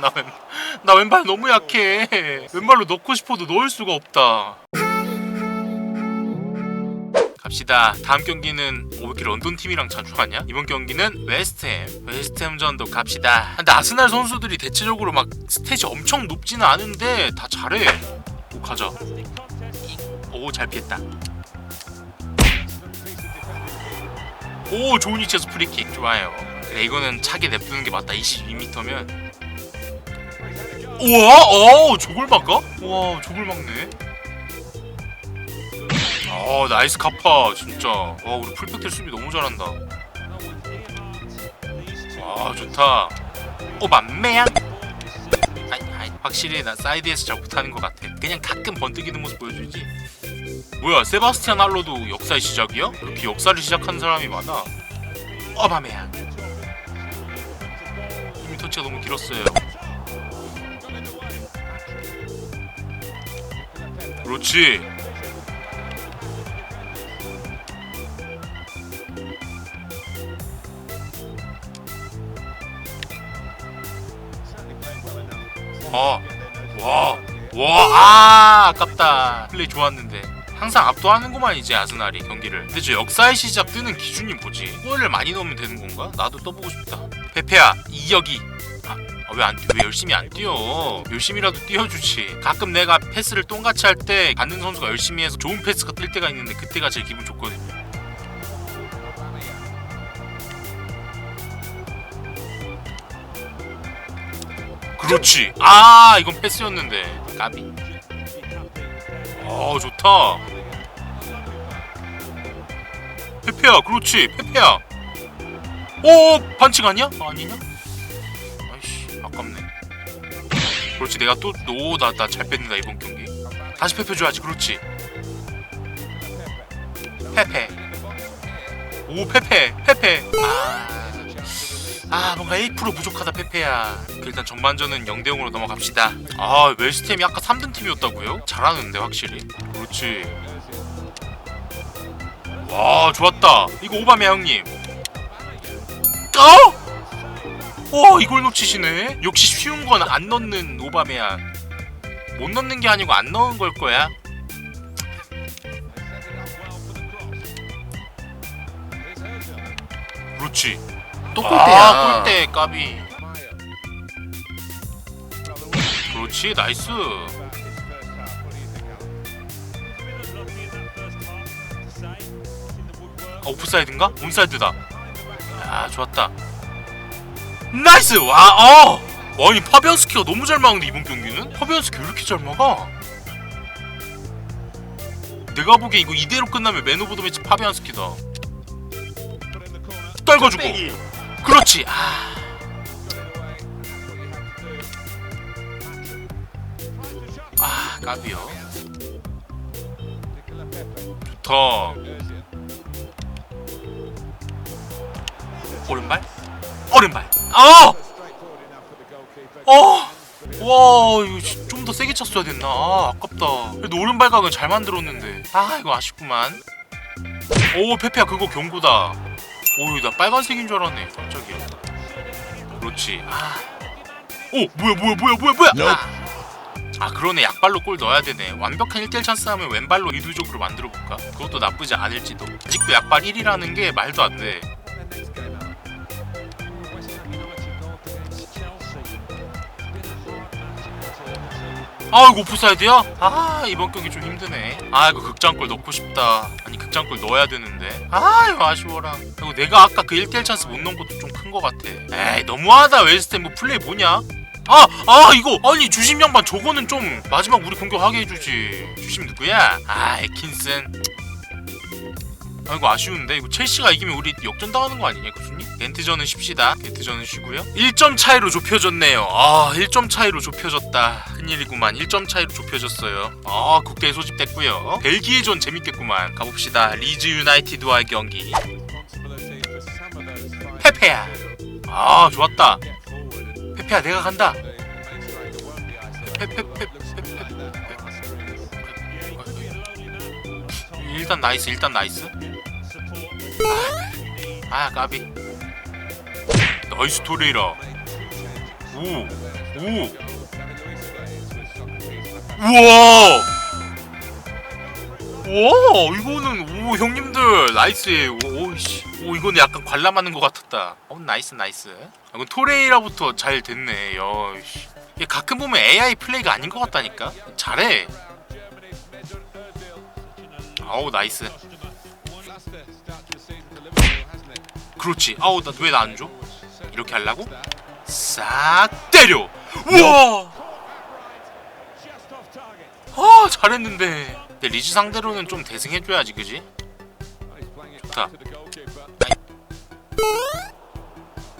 나, 왼, 나 왼발 너무 약해. 왼발로 넣고 싶어도 넣을 수가 없다. 갑시다. 다음 경기는 오, 왜 이렇게 런던 팀이랑 자주 하냐? 이번 경기는 웨스트햄 웨스트햄전도 갑시다. 근데 아스날 선수들이 대체적으로 막 스탯이 엄청 높지는 않은데 다 잘해. 오 가자. 오 잘 피했다. 오 좋은 위치에서 프리킥. 좋아요. 그래 이거는 차게 냅두는 게 맞다. 22m면 우와 어 저걸 막아? 우와 저걸 막네 어 나이스 카파 진짜. 와 우리 풀백들 수비 너무 잘한다. 와 좋다. 오 맘매야? 확실히 나 사이드에서 잘 못하는 것 같아. 그냥 가끔 번뜩이는 모습 보여주지. 뭐야 세바스티안 알로도 역사의 시작이야? 이렇게 역사를 시작하는 사람이 많아. 어바메양 이미 터치가 너무 길었어요 그렇지 어. 와, 와, 아, 아깝다. 플레이 좋았는데. 항상 압도하는구만 이제 아스날이 경기를. 근데 저 역사의 시작 뜨는 기준이 뭐지? 골을 많이 넣으면 되는 건가? 나도 떠보고 싶다. 페페야, 이혁이. 아, 왜 안, 왜 열심히 안 뛰어? 열심히라도 뛰어주지. 가끔 내가 패스를 똥같이 할 때 받는 선수가 열심히 해서 좋은 패스가 뜰 때가 있는데 그때가 제일 기분 좋거든요. 그렇지. 아, 이건 패스였는데. 까비. 어, 좋다. 페페야, 그렇지. 페페야. 오, 반칙 아니야? 아니냐? 그렇지, 내가 또, 오, 나, 나잘 뺐는다, 이번 경기. 다시 페페 줘야지, 그렇지. 페페. 오, 페페, 페페. 아. 아 뭔가 1% 부족하다 페페야 그 일단 전반전은 0대0으로 넘어갑시다 아 웨스트햄이 아까 3등 팀이었다고요? 잘하는데 확실히 그렇지 와 좋았다 이거 오바메 형님 어? 와 이걸 놓치시네 역시 쉬운 건 안 넣는 오바메야 못 넣는 게 아니고 안 넣은 걸 거야 그렇지 또 골대야. 아, 골대 까비. 그렇지, 나이스. 아, 오프사이드인가? 온사이드다. 아, 좋았다. 나이스! 와, 어! 아니, 파비안스키가 너무 잘 막는데, 이번 경기는? 파비안스키 왜 이렇게 잘 막아? 내가 보기엔 이거 이대로 끝나면 맨 오브 더 매치 파비안스키다. 떨궈주고. 그렇지. 아. 아, 까비요. 좋다. 오른발? 오른발. 아! 어! 와, 이거 좀 더 세게 쳤어야 됐나? 아, 아깝다. 그래도 오른발 각은 잘 만들었는데. 아, 이거 아쉽구만. 오, 페페야 그거 경고다. 오, 나 빨간색인 줄 알았네. 깜짝이야. 그렇지. 아. 오, 뭐야, 뭐야, 뭐야, 뭐야, 뭐야. 아. 아, 그러네. 약발로 골 넣어야 되네. 완벽한 1대1 찬스 하면 왼발로 의도적으로 만들어 볼까? 그것도 나쁘지 않을지도. 아직도 약발 1이라는 게 말도 안 돼. 아 이거 오프사이드야? 아 이번 경기 좀 힘드네. 아 이거 극장골 넣고 싶다. 아니 극장골 넣어야 되는데. 아 이거 아쉬워라. 그리고 내가 아까 그 1대1 찬스 못 넣은 것도 좀큰거 같아. 에이 너무하다. 웨스트햄 뭐 플레이 뭐냐? 아! 아 이거. 아니 주심 양반 저거는 좀 마지막 우리 공격하게 해주지. 주심 누구야? 아 에킨슨. 아 이거 아쉬운데. 이거 첼시가 이기면 우리 역전당하는 거 아니냐 교수님? 겐트전은 쉽시다. 겐트전은 쉬고요. 1점 차이로 좁혀졌네요. 아 1점 차이로 좁혀졌다 큰일이구만. 1점 차이로 좁혀졌어요. 아 국대에 소집됐고요. 벨기에전 재밌겠구만. 가봅시다. 리즈 유나이티드와의 경기. 페페야. 아 좋았다. 페페야 내가 간다. 페페페페페페. 일단 나이스 일단 나이스. 아 까비. 나이스 토레이라. 오오 우와! 와 이거는 오 형님들 나이스예요 오 씨. 오 이거는 약간 관람하는 것 같았다. 어 나이스 나이스. 아, 이건 토레이라부터 잘 됐네. 야씨. 이게 가끔 보면 AI 플레이가 아닌 것 같다니까? 잘해. 아우 나이스. 그렇지. 아우 나 왜 나 안 줘? 이렇게 하려고? 싹 때려! 우와 아 잘했는데 근데 리즈 상대로는 좀 대승해줘야지 그지? 좋다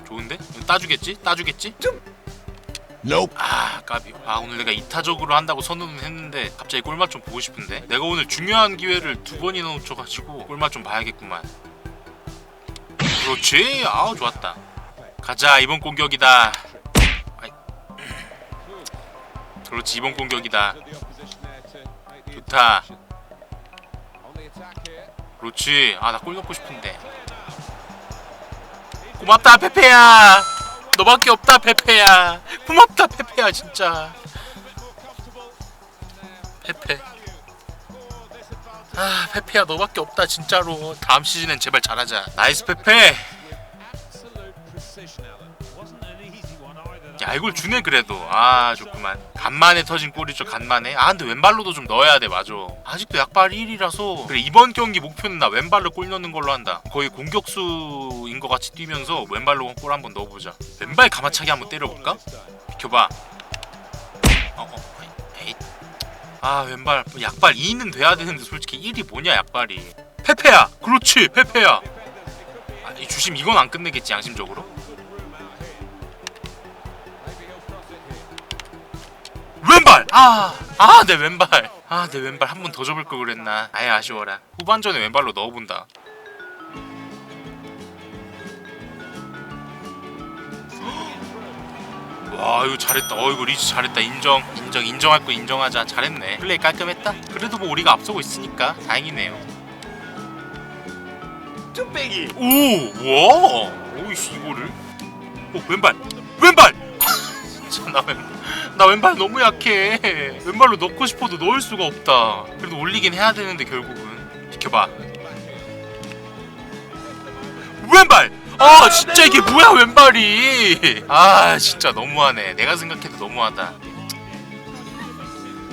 좋은데? 따주겠지? 따주겠지? Nope. 아 까비 아 오늘 내가 이타적으로 한다고 선언은 했는데 갑자기 꿀맛 좀 보고 싶은데 내가 오늘 중요한 기회를 두 번이나 놓쳐가지고 꿀맛 좀 봐야겠구만 그렇지 아우 좋았다 가자 이번 공격이다 아이. 그렇지 이번 공격이다 좋다. 그렇지. 아 나 골 넣고 싶은데. 고맙다 페페야. 너밖에 없다 페페야. 고맙다 페페야 진짜. 페페. 아 페페야 너밖에 없다 진짜로. 다음 시즌엔 제발 잘하자. 나이스 페페 야 이걸 주네 그래도. 아 좋구만. 간만에 터진 골이죠 간만에. 아 근데 왼발로도 좀 넣어야 돼 맞아. 아직도 약발 1이라서. 그래 이번 경기 목표는 나 왼발로 골 넣는 걸로 한다. 거의 공격수인 것 같이 뛰면서 왼발로 골 한번 넣어보자. 왼발 가마차기 한번 때려볼까? 비켜봐. 어, 어. 아 왼발 약발 2는 돼야 되는데 솔직히 1이 뭐냐 약발이. 페페야! 그렇지 페페야! 아, 이 주심 이건 안 끝내겠지 양심적으로 왼발! 아! 아, 내 왼발! 아, 내 왼발 한 번 더 접을 걸 그랬나. 아예 아쉬워라. 후반전에 왼발로 넣어본다. 와, 이거 잘했다. 어, 이거 리즈 잘했다. 인정. 인정, 인정할 거 인정하자. 잘했네. 플레이 깔끔했다. 그래도 뭐 우리가 앞서고 있으니까 다행이네요. 뚝배기. 오! 와! 오이씨, 이거를. 오, 왼발! 왼발! 진짜 나 왼발. 나 왼발 너무 약해. 왼발로 넣고 싶어도 넣을 수가 없다. 그래도 올리긴 해야 되는데 결국은 비켜봐. 왼발. 아 진짜 이게 뭐야 왼발이. 아 진짜 너무하네. 내가 생각해도 너무하다.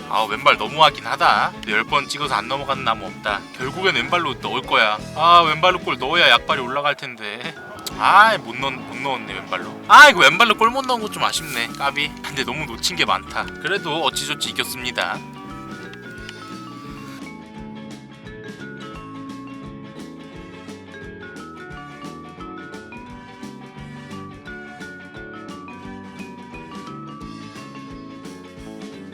아 왼발 너무하긴 하다. 10번 찍어서 안 넘어가는 나무 없다. 결국엔 왼발로 넣을 거야. 아 왼발로 골 넣어야 약발이 올라갈 텐데. 아못 넣, 못 넣었네 왼발로. 아 이거 왼발로 골 못 넣은 거 좀 아쉽네 까비. 근데 너무 놓친 게 많다. 그래도 어찌저찌 이겼습니다